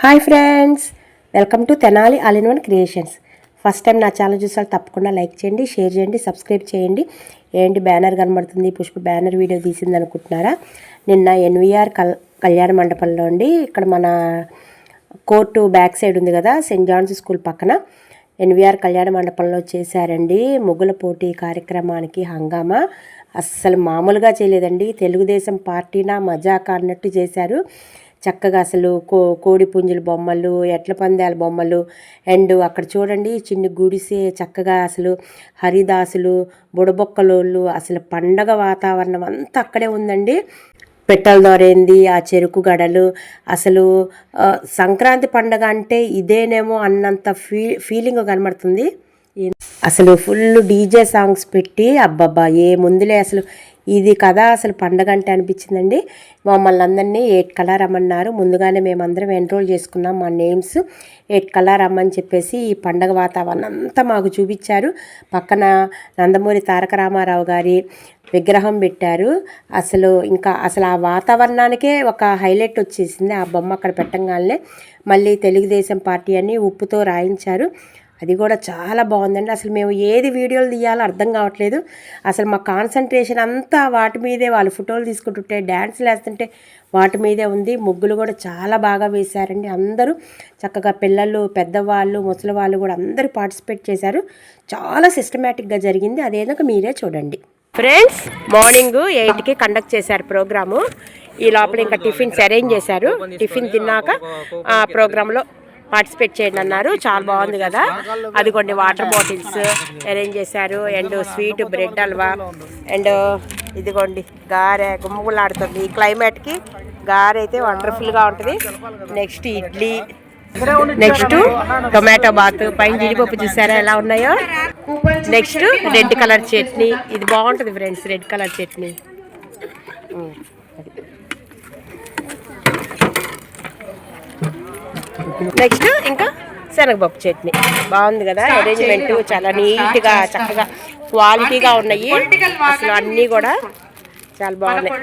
Hi friends welcome to Tenali all in one creations. First time నా channel చూసారు తప్పకుండా like చేయండి share చేయండి సబ్స్క్రైబ్ చేయండి. ఏంటి బ్యానర్ కనబడుతుంది పుష్ప బ్యానర్ వీడియో తీసింది అనుకుంటున్నారా? నిన్న ఎన్విఆర్ కల్ కళ్యాణ మండపంలో అండి ఇక్కడ మన కోర్టు బ్యాక్ సైడ్ ఉంది కదా సెయింట్ జాన్స్ స్కూల్ పక్కన. ఎన్విఆర్ కళ్యాణ మండపంలో చేశారండి. ముగ్గుల పోటీ కార్యక్రమానికి హంగామా. అస్సలు మామూలుగా చేయలేదండి. తెలుగుదేశం పార్టీనా మజాకా అన్నట్టు చేశారు. చక్కగా అసలు కో కోడి పుంజుల బొమ్మలు ఎట్ల పందాల బొమ్మలు అండ్ అక్కడ చూడండి చిన్ని గుడిసే చక్కగా అసలు హరిదాసులు బుడబొక్కలోళ్ళు అసలు పండగ వాతావరణం అంతా అక్కడే ఉందండి. పెట్టలు దొరైంది ఆ చెరుకు గడలు అసలు సంక్రాంతి పండగ అంటే ఇదేనేమో అన్నంత ఫీ ఫీలింగ్ కనబడుతుంది. అసలు ఫుల్ డీజే సాంగ్స్ పెట్టి అబ్బబ్బా ఏ ముందులే అసలు ఇది కథ అసలు పండగ అంటే అనిపించిందండి. మమ్మల్ని అందరినీ ఎయిట్ కలర్ రమ్మన్నారు. ముందుగానే మేమందరం ఎన్రోల్ చేసుకున్నాం మా నేమ్స్ ఎయిట్ కలర్ రమ్మని చెప్పేసి ఈ పండగ వాతావరణం అంతా మాకు చూపించారు. పక్కన నందమూరి తారక రామారావు గారి విగ్రహం పెట్టారు. అసలు ఇంకా అసలు ఆ వాతావరణానికే ఒక హైలైట్ వచ్చేసింది. ఆ బొమ్మ అక్కడ పెట్టంగానే మళ్ళీ తెలుగుదేశం పార్టీ అని ఉప్పుతో రాయించారు. అది కూడా చాలా బాగుందండి. అసలు మేము ఏది వీడియోలు తీయాలో అర్థం కావట్లేదు. అసలు మా కాన్సన్ట్రేషన్ అంతా వాటి మీదే వాళ్ళు ఫోటోలు తీసుకుంటుంటే డ్యాన్సులు వేస్తుంటే వాటి మీదే ఉంది. ముగ్గులు కూడా చాలా బాగా వేశారండి అందరూ. చక్కగా పిల్లలు పెద్దవాళ్ళు ముసలి వాళ్ళు కూడా అందరూ పార్టిసిపేట్ చేశారు. చాలా సిస్టమేటిక్గా జరిగింది. అదేదో మీరే చూడండి. ఫ్రెండ్స్ మార్నింగ్ ఎయిట్కి కండక్ట్ చేశారు ప్రోగ్రాము. ఈ లోపల ఇంకా టిఫిన్స్ అరేంజ్ చేశారు. టిఫిన్ తిన్నాక ఆ ప్రోగ్రాంలో పార్టిసిపేట్ చేయండి అన్నారు. చాలా బాగుంది కదా. అదిగోండి వాటర్ బాటిల్స్ అరేంజ్ చేశారు. And sweet bread halwa and ఇదిగోండి గారె గుమ్మగులాడుతుంది. ఈ క్లైమేట్కి గారె అయితే వండర్ఫుల్గా ఉంటుంది. Next idli. Next tomato bath. పైన జీడిపప్పు చూసారా ఎలా ఉన్నాయో? Next red colour chutney. ఇది బాగుంటుంది friends red colour chutney um, అది. నెక్స్ట్ ఇంకా శనగపప్పు చట్నీ. బాగుంది కదా? అరేంజ్మెంట్ చాలా నీట్గా చక్కగా క్వాలిటీగా ఉన్నాయి. అసలు అన్నీ కూడా చాలా బాగున్నాయి.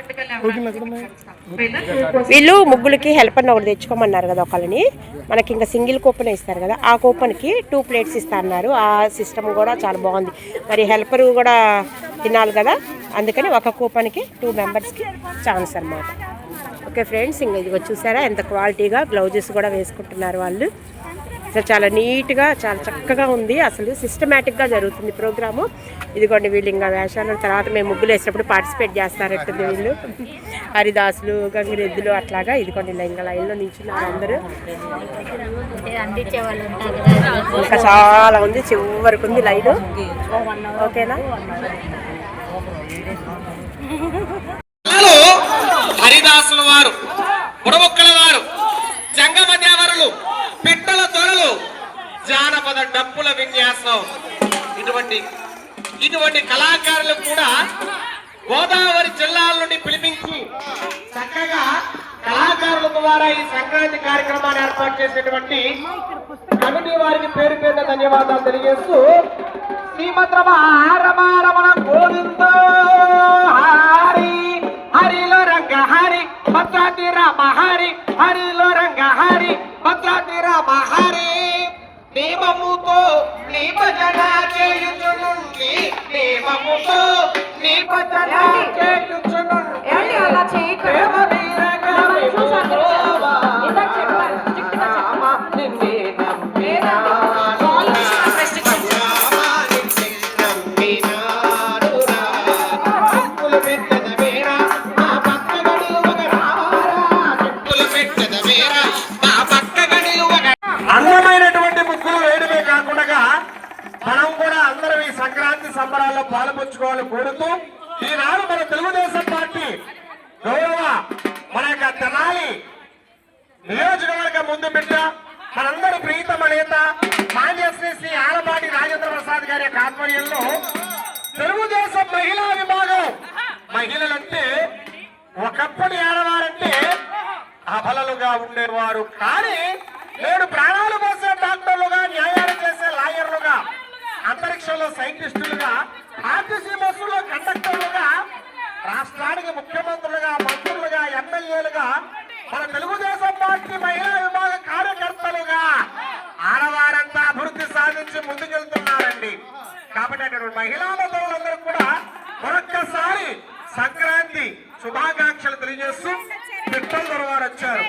వీళ్ళు? ముగ్గులకి హెల్ప్ అన్న ఒకటి తెచ్చుకోమన్నారు కదా ఒకళ్ళని. మనకి ఇంకా సింగిల్ కూపన్ ఇస్తారు కదా ఆ కూపన్కి టూ ప్లేట్స్ ఇస్తా అన్నారు. ఆ సిస్టమ్ కూడా చాలా బాగుంది. మరి హెల్పర్ కూడా తినాలి కదా అందుకని ఒక కూపన్కి టూ మెంబర్స్కి ఛాన్స్ అన్నమాట. ఓకే ఫ్రెండ్స్ ఇంకా ఇదిగో చూసారా ఎంత క్వాలిటీగా బ్లౌజెస్ కూడా వేసుకుంటున్నారు వాళ్ళు. అసలు చాలా నీట్గా చాలా చక్కగా ఉంది. అసలు సిస్టమేటిక్గా జరుగుతుంది ప్రోగ్రాము. ఇదిగోండి వీళ్ళు ఇంకా వేషాలు తర్వాత మేము ముగ్గులు వేసినప్పుడు పార్టిసిపేట్ చేస్తారట్టుంది వీళ్ళు. హరిదాసులు గంగిరెద్దులు అట్లాగా ఇదిగోండి ఇలా ఇంకా లైన్లో నిల్చున్నారు అందరూ. ఇంకా చాలా ఉంది చివరికి ఉంది లైన్. ఓకేనా? హరిదాసుల వారు బుడబొక్కల వారు జంగమ దేవరులు పిట్టల దొరలు జానపద డప్పుల విన్యాసం. ఇటువంటి ఇటువంటి కళాకారులు కూడా గోదావరి జిల్లాల నుండి పిలిపించి చక్కగా కళాకారుల ద్వారా ఈ సంక్రాంతి కార్యక్రమాన్ని ఏర్పాటు చేసినటువంటి కమిటీ వారికి పేరు పేరున ధన్యవాదాలు తెలియజేస్తూ శ్రీమద్రమారమారమణ గోవింద భద్రాతి రామ హరి హరిలో రంగ హరి భద్రాతి రామ హరి నియమముతో నీ భజన చేయుచునుండి. నియమముతో నీ భజన చేయుచునుండి ప్రేమ వీరగా మహిళా విభాగం. మహిళలంటే ఒకప్పుడు ఏడవారంటే అబలలుగా ఉండేవారు. కానీ నేడు ప్రాణాలు పోసిన డాక్టర్లుగా న్యాయాలు చేసే లాయర్లుగా అంతరిక్షంలో సైంటిస్టులుగా ఆర్టీసీ బస్సులో కండక్టర్లుగా రాష్ట్రానికి ముఖ్యమంత్రులుగా మంత్రులుగా ఎమ్మెల్యేలుగా మన తెలుగుదేశం పార్టీ మహిళా విభాగ కార్యకర్తలుగా ఆడవారంతా అభివృద్ధి సాధించి ముందుకెళ్తున్నారండి. కాబట్టి అటువంటి మహిళా బంధువులందరూ కూడా మరొక్కసారి సంక్రాంతి శుభాకాంక్షలు తెలియజేస్తూ పిట్టల దొరవారు వచ్చారు.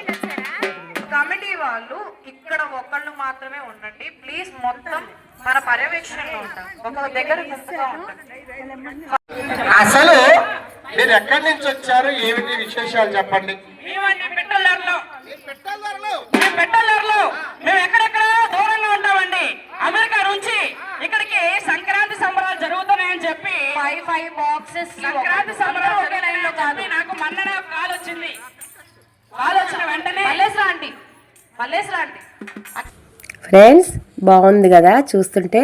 కమిటీ వాళ్ళు ఇక్కడ ఒకళ్ళు మాత్రమే ఉండండి. ప్లీజ్ మొత్తం మన పర్యవేక్షణలో ఉంటాం. ఒక దగ్గర అసలు మీరు ఎక్కడి నుంచి వచ్చారు? ఏమిటి విశేషాలు చెప్పండి మేమండి పెట్టలేరులో మేము పెట్టలేరులో మేము ఎక్కడెక్కడ దూరంగా ఉంటామండి అమెరికా నుంచి ఇక్కడికి సంక్రాంతి సంబరాలు జరుగుతున్నాయని చెప్పి ఫైవ్ సంక్రాంతి ఒకే కాదు. నాకు మొన్ననే కాల్ వచ్చింది. కాల్ వచ్చిన వెంటనే ఫ్రెండ్స్ బాగుంది కదా? చూస్తుంటే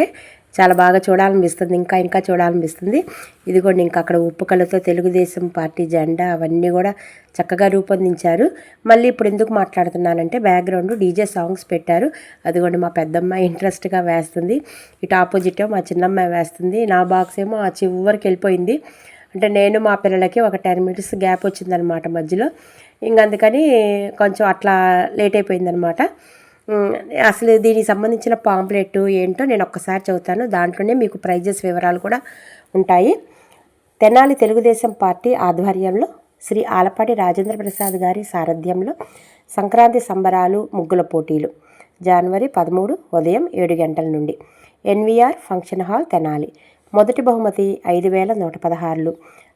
చాలా బాగా చూడాలనిపిస్తుంది ఇంకా ఇంకా చూడాలనిపిస్తుంది. ఇదిగోండి ఇంకా అక్కడ ఉప్పు కళ్ళతో తెలుగుదేశం పార్టీ జెండా అవన్నీ కూడా చక్కగా రూపొందించారు. మళ్ళీ ఇప్పుడు ఎందుకు మాట్లాడుతున్నానంటే బ్యాక్గ్రౌండ్ డీజే సాంగ్స్ పెట్టారు. అదిగోండి మా పెద్దమ్మ ఇంట్రెస్ట్గా వేస్తుంది. ఇటు ఆపోజిట్ మా చిన్నమ్మాయి వేస్తుంది. నా బాక్స్ ఏమో ఆ చివరికి వెళ్ళిపోయింది. అంటే నేను మా పిల్లలకి ఒక టెన్ మినిట్స్ గ్యాప్ వచ్చిందనమాట మధ్యలో. ఇంక అందుకని కొంచెం అట్లా లేట్ అయిపోయిందనమాట. అసలు దీనికి సంబంధించిన పాంప్లెట్ ఏంటో నేను ఒక్కసారి చదువుతాను. దాంట్లోనే మీకు ప్రైజెస్ వివరాలు కూడా ఉంటాయి. తెనాలి తెలుగుదేశం పార్టీ ఆధ్వర్యంలో శ్రీ ఆలపాటి రాజేంద్ర ప్రసాద్ గారి సారథ్యంలో సంక్రాంతి సంబరాలు ముగ్గుల పోటీలు జనవరి పదమూడు ఉదయం ఏడు గంటల నుండి. NVR function hall Tenali. మొదటి బహుమతి ఐదు వేల నూట పదహారులు.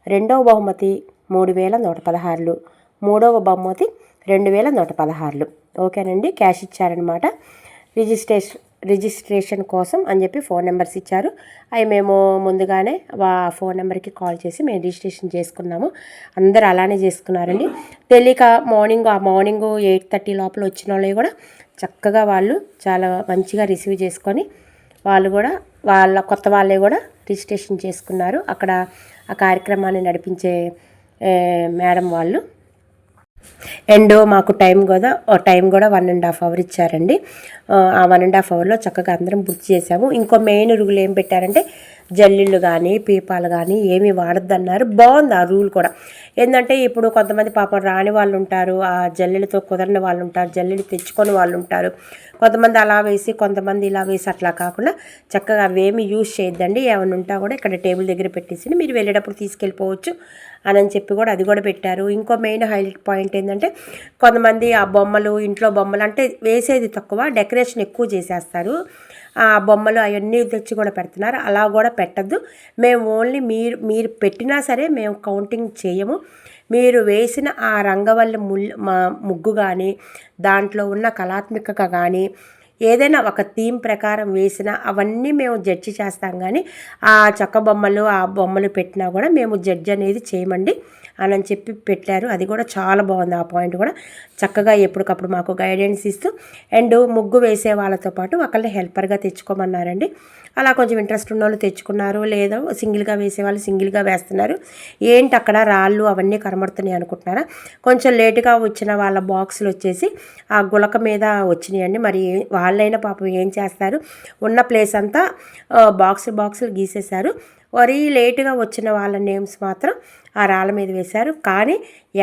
రెండవ బహుమతి మూడు వేల నూట పదహారులు. మూడవ బహుమతి రెండు వేల నూట పదహారులు. ఓకేనండి క్యాష్ ఇచ్చారనమాట. రిజిస్ట్రేషన్ రిజిస్ట్రేషన్ కోసం అని చెప్పి ఫోన్ నెంబర్స్ ఇచ్చారు. అవి మేము ముందుగానే ఆ ఫోన్ నెంబర్కి కాల్ చేసి మేము రిజిస్ట్రేషన్ చేసుకున్నాము. అందరూ అలానే చేసుకున్నారండి. తెలియక మార్నింగ్ ఆ మార్నింగ్ ఎయిట్ థర్టీ లోపల వచ్చిన వాళ్ళు కూడా చక్కగా వాళ్ళు చాలా మంచిగా రిసీవ్ చేసుకొని వాళ్ళు కూడా వాళ్ళ కొత్త వాళ్ళే కూడా రిజిస్ట్రేషన్ చేసుకున్నారు. అక్కడ ఆ కార్యక్రమాన్ని నడిపించే మేడం వాళ్ళు. అండ్ మాకు టైం కూడా ఓ టైం కూడా వన్ అండ్ హాఫ్ అవర్ ఇచ్చారండి. ఆ, వన్ అండ్ హాఫ్ అవర్లో చక్కగా అందరం పూర్తి చేసాము. ఇంకో మెయిన్ రూల్ ఏం పెట్టారంటే జల్లిళ్ళు కానీ పీపాలు కానీ ఏమీ వాడద్దన్నారు. బాగుంది ఆ రూల్ కూడా. ఏంటంటే ఇప్పుడు కొంతమంది పాపం రాని వాళ్ళు ఉంటారు ఆ జల్లెలతో కుదరని వాళ్ళు ఉంటారు జల్లెలు తెచ్చుకొని వాళ్ళు ఉంటారు. కొంతమంది అలా వేసి కొంతమంది ఇలా వేసి అట్లా కాకుండా చక్కగా అవేమి యూజ్ చేయొద్దండి. ఏమైనా ఉంటా కూడా ఇక్కడ టేబుల్ దగ్గర పెట్టేసి మీరు వెళ్ళేటప్పుడు తీసుకెళ్ళిపోవచ్చు. అని అని చెప్పి కూడా అది కూడా పెట్టారు. ఇంకో మెయిన్ హైలైట్ పాయింట్ ఏంటంటే కొంతమంది ఆ బొమ్మలు ఇంట్లో బొమ్మలు అంటే వేసేది తక్కువ డెకరేషన్ ఎక్కువ చేసేస్తారు. ఆ బొమ్మలు అవన్నీ తెచ్చి కూడా పెడుతున్నారు. అలా కూడా పెట్టద్దు. మేము ఓన్లీ మీరు మీరు పెట్టినా సరే మేము కౌంటింగ్ చేయము. మీరు వేసిన ఆ రంగవల్లి ముల్ మా ముగ్గు కానీ దాంట్లో ఉన్న కళాత్మకత కానీ ఏదైనా ఒక థీమ్ ప్రకారం వేసినా అవన్నీ మేము జడ్జి చేస్తాం. కానీ ఆ చెక్క బొమ్మలు ఆ బొమ్మలు పెట్టినా కూడా మేము జడ్జి అనేది చేయమండి. అని చెప్పి పెట్టారు. అది కూడా చాలా బాగుంది ఆ పాయింట్ కూడా. చక్కగా ఎప్పటికప్పుడు మాకు గైడెన్స్ ఇస్తూ అండ్ ముగ్గు వేసే వాళ్ళతో పాటు ఒకళ్ళని హెల్పర్గా తెచ్చుకోమన్నారండి. అలా కొంచెం ఇంట్రెస్ట్ ఉన్న వాళ్ళు తెచ్చుకున్నారు లేదా సింగిల్గా వేసే వాళ్ళు సింగిల్గా వేస్తున్నారు. ఏంటి అక్కడ రాళ్ళు అవన్నీ కనబడుతున్నాయి అనుకుంటున్నారా? కొంచెం లేటుగా వచ్చిన వాళ్ళ బాక్సులు వచ్చేసి ఆ గులక మీద వచ్చినాయండి. మరి వాళ్ళైనా పాపం ఏం చేస్తారు? ఉన్న ప్లేస్ అంతా బాక్స్ బాక్సులు గీసేశారు. వరీ లేటుగా వచ్చిన వాళ్ళ నేమ్స్ మాత్రం ఆ రాళ్ళ మీద వేశారు. కానీ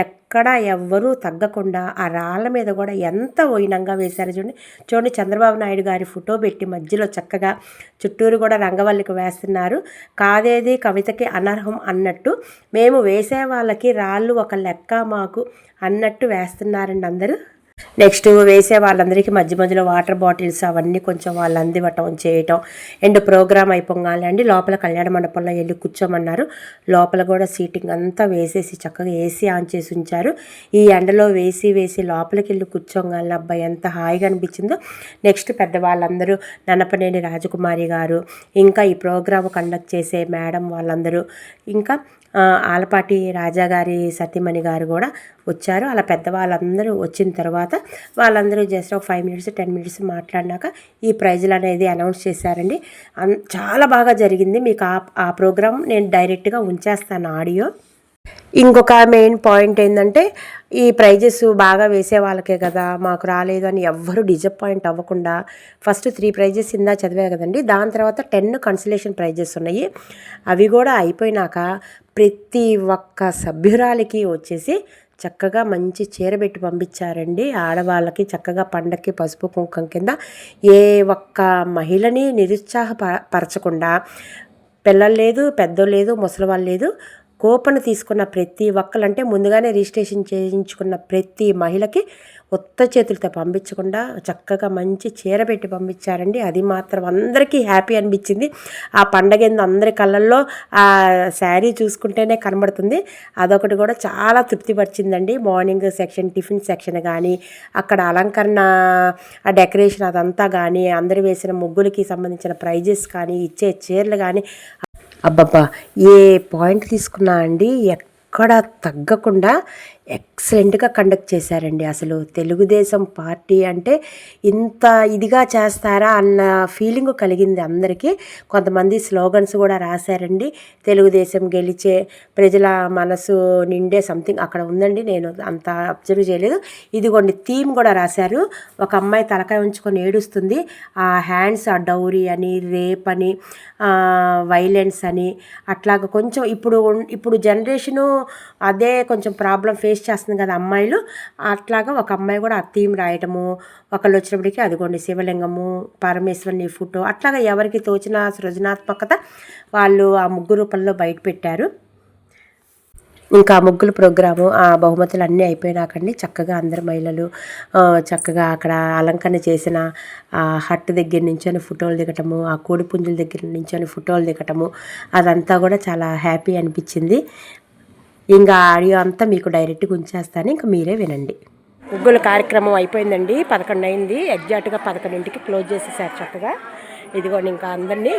ఎక్కడ ఎవ్వరూ తగ్గకుండా ఆ రాళ్ళ మీద కూడా ఎంత వైనంగా వేశారు చూడండి. చూడండి చంద్రబాబు నాయుడు గారి ఫోటో పెట్టి మధ్యలో చక్కగా చుట్టూరు కూడా రంగవల్లికి వేస్తున్నారు. కాదేది కవితకి అనర్హం అన్నట్టు మేము వేసే వాళ్ళకి రాళ్ళు ఒక లెక్క మాకు అన్నట్టు వేస్తున్నారండి అందరూ. నెక్స్ట్ వేసే వాళ్ళందరికీ మధ్య మధ్యలో వాటర్ బాటిల్స్ అవన్నీ కొంచెం వాళ్ళు అందివ్వటం చేయటం. అండ్ ప్రోగ్రామ్ అయిపోగానే అండి లోపల కళ్యాణ మండపంలో వెళ్ళి కూర్చోమన్నారు. లోపల కూడా సీటింగ్ అంతా వేసేసి చక్కగా ఏసీ ఆన్ చేసి ఉంచారు. ఈ ఎండలో వేసి వేసి లోపలికి వెళ్ళి కూర్చోగానే అబ్బాయి ఎంత హాయిగా అనిపించిందో. నెక్స్ట్ పెద్దవాళ్ళందరూ ననపనేని రాజకుమారి గారు ఇంకా ఈ ప్రోగ్రామ్ కండక్ట్ చేసే మేడం వాళ్ళందరూ ఇంకా ఆలపాటి రాజా గారి సతీమణి గారు కూడా వచ్చారు. అలా పెద్దవాళ్ళందరూ వచ్చిన తర్వాత వాళ్ళందరూ జస్ట్ ఒక ఫైవ్ మినిట్స్ టెన్ మినిట్స్ మాట్లాడినాక ఈ ప్రైజులు అనేది అనౌన్స్ చేశారండి. అన్- చాలా బాగా జరిగింది. మీకు ఆ ఆ ప్రోగ్రామ్ నేను డైరెక్ట్గా ఉంచేస్తాను ఆడియో. ఇంకొక మెయిన్ పాయింట్ ఏంటంటే ఈ ప్రైజెస్ బాగా వేసే వాళ్ళకే కదా మాకు రాలేదు అని ఎవ్వరూ డిజపాయింట్ అవ్వకుండా ఫస్ట్ త్రీ ప్రైజెస్ ఇందా చదివే కదండి. దాని తర్వాత టెన్ కన్సలేషన్ ప్రైజెస్ ఉన్నాయి. అవి కూడా అయిపోయినాక ప్రతి ఒక్క సభ్యురాలికి వచ్చేసి చక్కగా మంచి చీర పెట్టి పంపించారండి. ఆడవాళ్ళకి చక్కగా పండక్కి పసుపు కుంకం కింద ఏ ఒక్క మహిళని నిరుత్సాహపరచకుండా పిల్లలు లేదు పెద్దోళ్ళు లేదు ముసలి వాళ్ళు లేదు కూపన్ తీసుకున్న ప్రతి ఒక్కలంటే ముందుగానే రిజిస్ట్రేషన్ చేయించుకున్న ప్రతి మహిళకి ఉత్త చేతులతో పంపించకుండా చక్కగా మంచి చీర పెట్టి పంపించారండి. అది మాత్రం అందరికీ హ్యాపీ అనిపించింది. ఆ పండగ ఏందో అందరి కళ్ళల్లో ఆ శారీ చూసుకుంటేనే కనబడుతుంది. అదొకటి కూడా చాలా తృప్తిపరిచిందండి. మార్నింగ్ సెక్షన్ టిఫిన్ సెక్షన్ కానీ అక్కడ అలంకరణ ఆ డెకరేషన్ అదంతా కానీ అందరు వేసిన ముగ్గులకి సంబంధించిన ప్రైజెస్ కానీ ఇచ్చే చీరలు కానీ అబ్బబ్బా! ఏ పాయింట్ తీసుకున్నా అండి ఎక్కడ తగ్గకుండా ఎక్సలెంట్గా కండక్ట్ చేశారండి. అసలు తెలుగుదేశం పార్టీ అంటే ఇంత ఇదిగా చేస్తారా అన్న ఫీలింగ్ కలిగింది అందరికీ. కొంతమంది స్లోగన్స్ కూడా రాశారండి. తెలుగుదేశం గెలిచే ప్రజల మనసు నిండే సంథింగ్ అక్కడ ఉందండి. నేను అంత అబ్జర్వ్ చేయలేదు. ఇదిగోండి థీమ్ కూడా రాశారు. ఒక అమ్మాయి తలకాయ ఉంచుకొని ఏడుస్తుంది. ఆ హ్యాండ్స్ ఆ డౌరీ అని రేప్ అని వైలెన్స్ అని అట్లాగా కొంచెం ఇప్పుడు ఇప్పుడు జనరేషను అదే కొంచెం ప్రాబ్లం ఫేస్ చేస్తుంది కదా అమ్మాయిలు అట్లాగా ఒక అమ్మాయి కూడా ఆ థీమ్ రాయటము ఒకళ్ళు వచ్చినప్పటికీ అదిగోండి శివలింగము పరమేశ్వరుని ఫోటో అట్లాగా ఎవరికి తోచిన సృజనాత్మకత వాళ్ళు ఆ ముగ్గు రూపంలో బయట పెట్టారు. ఇంకా ఆ ముగ్గుల ప్రోగ్రాము ఆ బహుమతులు అన్నీ అయిపోయినాకండి చక్కగా అందరు మహిళలు చక్కగా అక్కడ అలంకరణ చేసిన ఆ హట్ దగ్గర నుంచొని ఫోటోలు దిగటము ఆ కోడి పుంజుల దగ్గర నుంచొని ఫోటోలు దిగటము అదంతా కూడా చాలా హ్యాపీ అనిపించింది. ఇంకా ఆడియో అంతా మీకు డైరెక్ట్గా ఉంచేస్తాను. ఇంకా మీరే వినండి. ముగ్గుల కార్యక్రమం అయిపోయిందండి. పదకొండు అయింది. ఎగ్జాక్ట్గా పదకొండింటికి క్లోజ్ చేసేసారు చక్కగా. ఇదిగోండి ఇంకా అందరినీ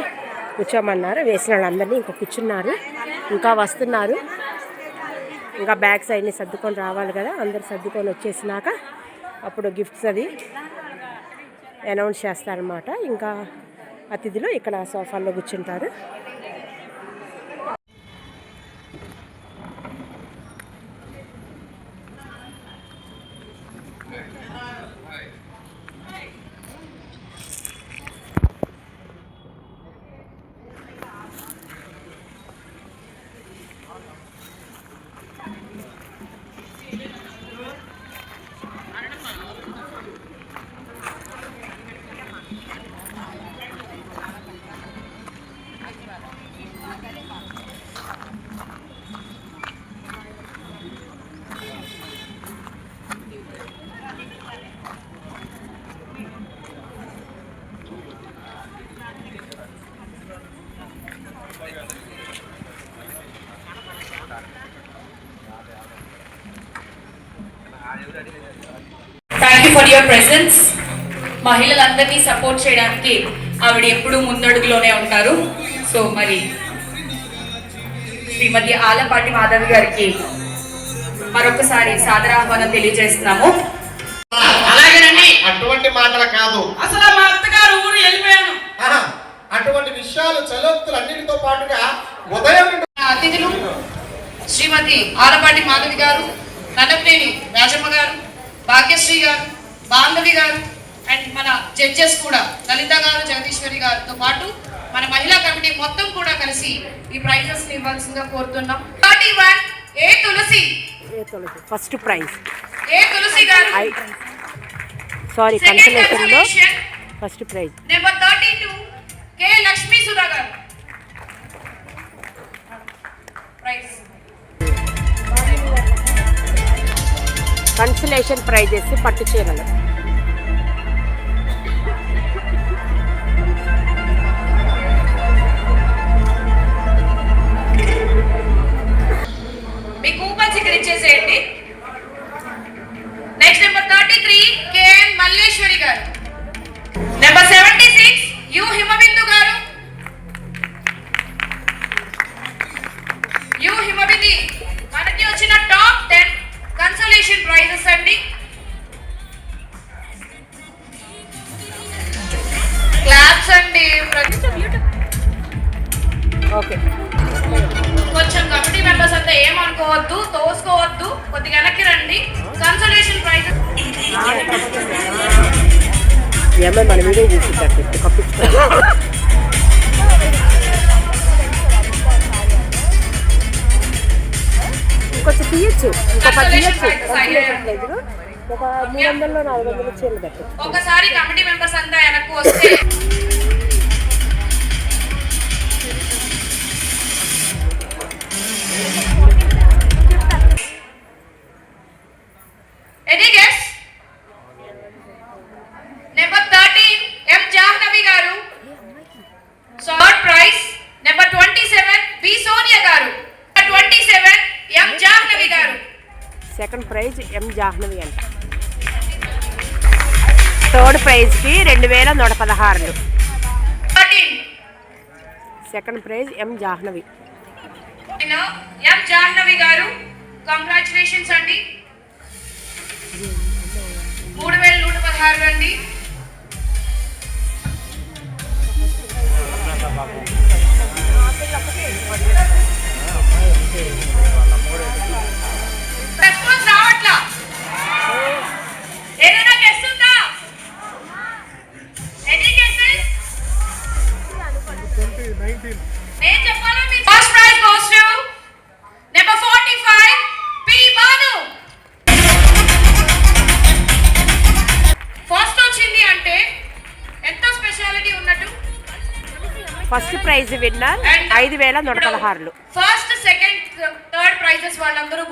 కూర్చోమన్నారు. వేసిన వాళ్ళందరినీ ఇంకా కూర్చున్నారు. ఇంకా వస్తున్నారు. ఇంకా బ్యాగ్స్ అవన్నీ సర్దుకొని రావాలి కదా. అందరు సర్దుకొని వచ్చేసినాక అప్పుడు గిఫ్ట్స్ అది అనౌన్స్ చేస్తారనమాట ఇంకా అతిథులు ఇక్కడ సోఫాల్లో కూర్చుంటారు. Thank you for your presence మహిళలందరినీ support చేయడానికి ఆవిడ ఎప్పుడూ ముందడుగులోనే ఉంటారు. సో మరి శ్రీమతి ఆలపాటి మాధవి గారికి మరొకసారి సాదరాహ్వానం తెలియజేస్తున్నాము. అలాగేనండి అటువంటి మాటలు కాదు. అసలు మా అత్తగారు ఊరు వెళ్ళిపోయాను. అటువంటి విషయాలు చలోక్తులు అన్నిటితో పాటుగా ఉదయం అతిథులు శ్రీమతి ఆలపాటి మాధవి గారు నన్నపనేని రాజమ్మ గారు భాగ్యశ్రీ గారు బాంధవి గారు అండ్ మన జడ్జెస్ కూడా లలిత గారు జగదీశ్వరి గారితో పాటు మన మహిళా కమిటీ మొత్తం కూడా కలిసి ఈ ప్రైజెస్ ఇవ్వాల్సిందిగా కోరుతున్నాం. Thirty one A Tulasi? First prize A Tulasi garu? Sorry కన్సలేషన్లో consolation first prize number thirty two K Lakshmi Sudha garu. Consolation prizes పట్టు చీరలు. మీ next number thirty three KN Malleswari garu. Number seventy six U Himabindu garu. U Himabindu మనకి వచ్చిన top consolation prizes అండి. Claps అండి okay. కొంచెం committee members అంతా ఏమనుకోవద్దు తోసుకోవద్దు కొద్దిగా వెనక్కి రండి. Consolation prizes. ఏమో మన వీడియో చూసి కప్పించుకో ఇంకొంచెం తీయచ్చు. ఇంకో పది తీయచ్చు. ప్రైజ్ ఒక మూడు వందలు నాలుగు వందలు చీరలు పెట్టు ఒకసారి కమిటీ మెంబర్స్ అంతా వెనక్కు వస్తే సెకండ్ ప్రైజ్ ఎం జాహ్నవి అంట థర్డ్ ప్రైజ్కి రెండు వేల నూట పదహారులు thirteen second prize M Jahnavi M Jahnavi garu congratulations అండి మూడు వేల నూట పదహారు అండి ప్రైజ్ విన్నర్ ఐదు వేల నూట పదహారులు. ఫస్ట్ సెకండ్ థర్డ్ ప్రైజెస్ వాళ్ళందరూ